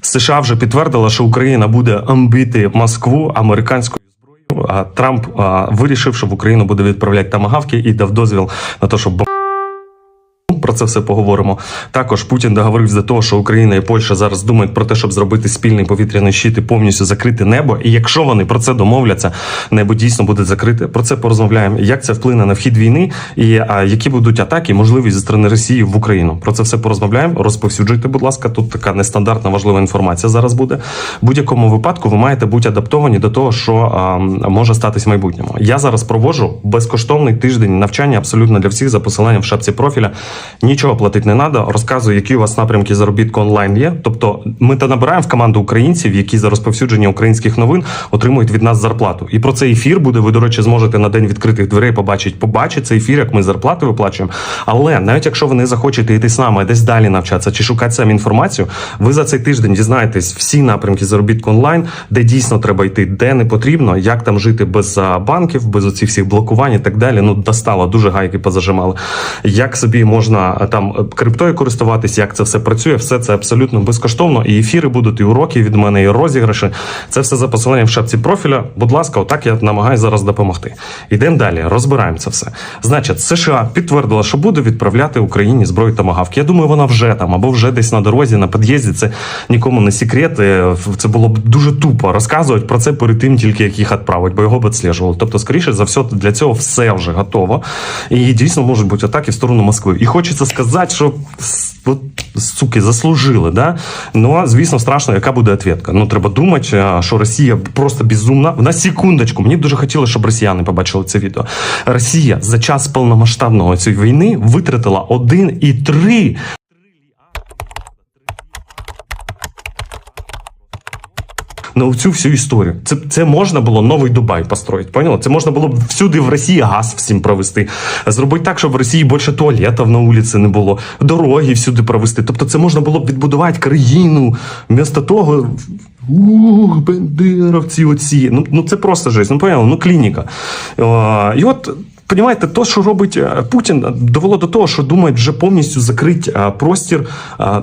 США вже підтвердила, що Україна буде амбити Москву американською зброєю. А Трамп а, вирішив, що в Україну буде відправляти тамагавки і дав дозвіл на те, щоб про це все поговоримо. Також Путін договорився до того, що Україна і Польща зараз думають про те, щоб зробити спільний повітряний щит і повністю закрити небо. І якщо вони про це домовляться, небо дійсно буде закрите. Про це порозмовляємо. Як це вплине на вхід війни, і а, які будуть атаки, можливі зі сторони Росії в Україну. Про це все порозмовляємо. Розповсюджуйте, будь ласка. Тут така нестандартна важлива інформація зараз буде. В будь-якому випадку ви маєте бути адаптовані до того, що а, може статись в майбутньому. Я зараз проводжу безкоштовний тиждень навчання абсолютно для всіх за посиланням в шапці профіля. Нічого платити не треба. Розказую, які у вас напрямки заробітку онлайн є. Тобто, ми та набираємо в команду українців, які за розповсюдження українських новин отримують від нас зарплату. І про цей ефір буде. Ви, до речі, зможете на день відкритих дверей побачити. Побачити цей ефір, як ми зарплати виплачуємо. Але навіть якщо ви не захочете йти з нами десь далі навчатися чи шукати самі інформацію, ви за цей тиждень дізнаєтесь всі напрямки заробітку онлайн, де дійсно треба йти, де не потрібно, як там жити без банків, без оцих всіх блокувань і так далі. Ну достало дуже гайки позажимали. Як собі можна а, там е, криптою користуватись, як це все працює, все це абсолютно безкоштовно. І ефіри будуть, і уроки від мене, і розіграші. Це все за посиланням в шапці профіля. Будь ласка, отак я намагаюся зараз допомогти. Йдемо далі, розбираємо це все. Значить, США підтвердила, що буде відправляти Україні зброю тамагавки. Я думаю, вона вже там або вже десь на дорозі, на під'їзді. Це нікому не секрет. Е, Це було б дуже тупо розказувати про це перед тим, тільки як їх відправить, бо його б відслежували. Тобто, скоріше за все, для цього все вже готово. І дійсно можуть бути атаки в сторону Москви. І хочеться сказати, що от, суки заслужили, да? Ну, звісно, страшно, яка буде відповідка. Ну, треба думати, що Росія просто безумна. На секундочку, мені дуже хотілося, щоб росіяни побачили це відео. Росія за час повномасштабного цієї війни витратила 1,3 на цю всю історію. Це, це можна було новий Дубай построїти. Поняла? Це можна було б всюди в Росії газ всім провести. Зробити так, щоб в Росії більше туалетів на вулиці не було, дороги всюди провести. Тобто, це можна було б відбудувати країну. Вмісто того. Ух, бендеровці оці. Ну, ну це просто жесть. Ну, поняли? Ну, клініка. О, і от. Понімаєте, то, що робить е, Путін, довело до того, що думають вже повністю закрити е, простір, е,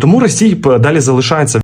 Тому Росії п- далі залишається.